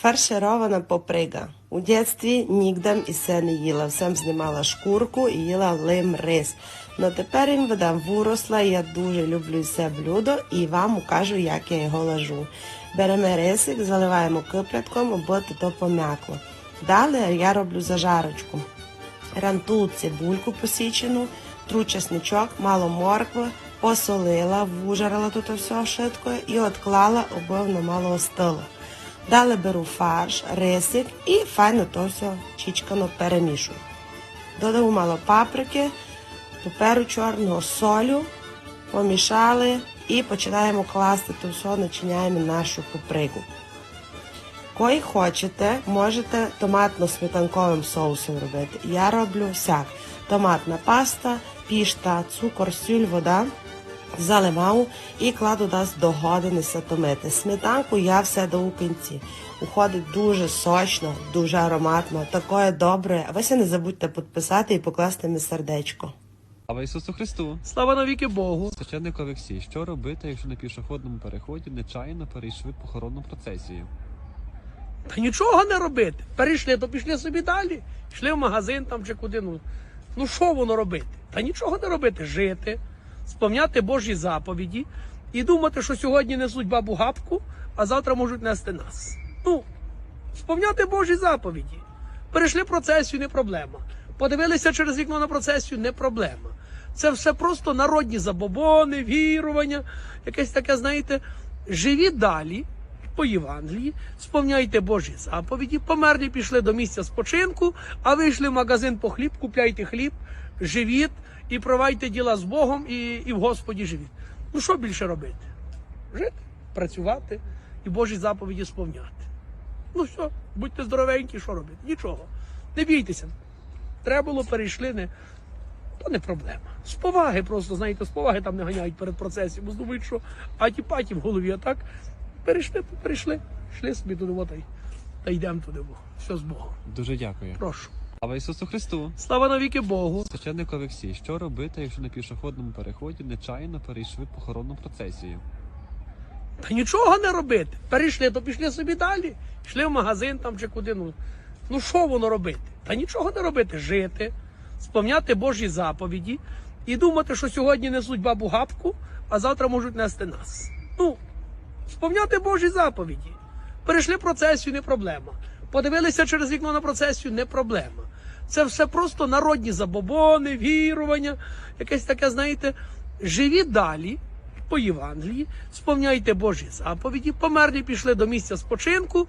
Фарширована поприга. У дитинстві нігдем і се не їла. Всем знімала шкурку і їла лим рис. Но тепер їм видам виросла, я дуже люблю це блюдо і вам укажу, як я його лажу. Беремо рисик, заливаємо киплятком, аби то пом'якло. Далі я роблю зажарочку. Ранту цибульку посічену, тру чесничок, мало моркви, посолила, вужарила тут все швидко і отклала, воно мало остило. Далі беру фарш, рисик і файно то все чічкано перемішую. Додаю мало паприки, пеперу чорного, солю, помішали і починаємо класти то все, начиняємо нашу попригу. Кої хочете, можете томатно-сметанковим соусом робити. Я роблю всяк. Томатна паста, пішта, цукор, сіль, вода. Заливаю і кладу нас до години все томити. Сметанку я все даю в кінці. Уходить дуже сочно, дуже ароматно, такое добре. А ви ще не забудьте підписати і покласти мені сердечко. Слава Ісусу Христу! Слава навіки Богу. Священник Олексій, що робити, якщо на пішохідному переході нечаянно перейшли похоронну процесію? Та нічого не робити. Перейшли, то пішли собі далі. Йшли в магазин там чи куди. Ну, ну що воно робити? Та нічого не робити. Жити, сповняти Божі заповіді і думати, що сьогодні несуть бабу гапку, а завтра можуть нести нас. Ну, сповняти Божі заповіді. Перейшли процесію, не проблема. Подивилися через вікно на процесію, не проблема. Це все просто народні забобони, вірування, якесь таке, знаєте, живіть далі по Євангелії, сповняйте Божі заповіді, померлі пішли до місця спочинку, а вийшли в магазин по хліб, купляйте хліб, живіть і провайте діла з Богом і, і в Господі живіть. Ну що більше робити? Жити, працювати і Божі заповіді сповняти. Ну все, будьте здоровенькі, що робити? Нічого. Не бійтеся. Треба було перейшли, не, то не проблема. З поваги просто, знаєте, з поваги там не ганяють перед процесом, бо думають, що аті-паті в голові, а так перейшли, то перейшли, йшли собі туди, от, та й- та йдемо туди. бо Все з Богом. Дуже дякую. Прошу. Слава Ісусу Христу! Слава навіки Богу. Священник Олексій, що робити, якщо на пішохідному переході нечаянно перейшли похоронну процесію? Та нічого не робити. Перейшли, то пішли собі далі. Йшли в магазин там чи куди. Ну, ну що воно робити? Та нічого не робити. Жити, сповняти Божі заповіді і думати, що сьогодні несуть бабу гапку, а завтра можуть нести нас. Ну, сповняти Божі заповіді. Перейшли процесію, не проблема. Подивилися через вікно на процесію, не проблема. Це все просто народні забобони, вірування, якесь таке, знаєте, живіть далі по Євангелії, сповняйте Божі заповіді, померлі пішли до місця спочинку,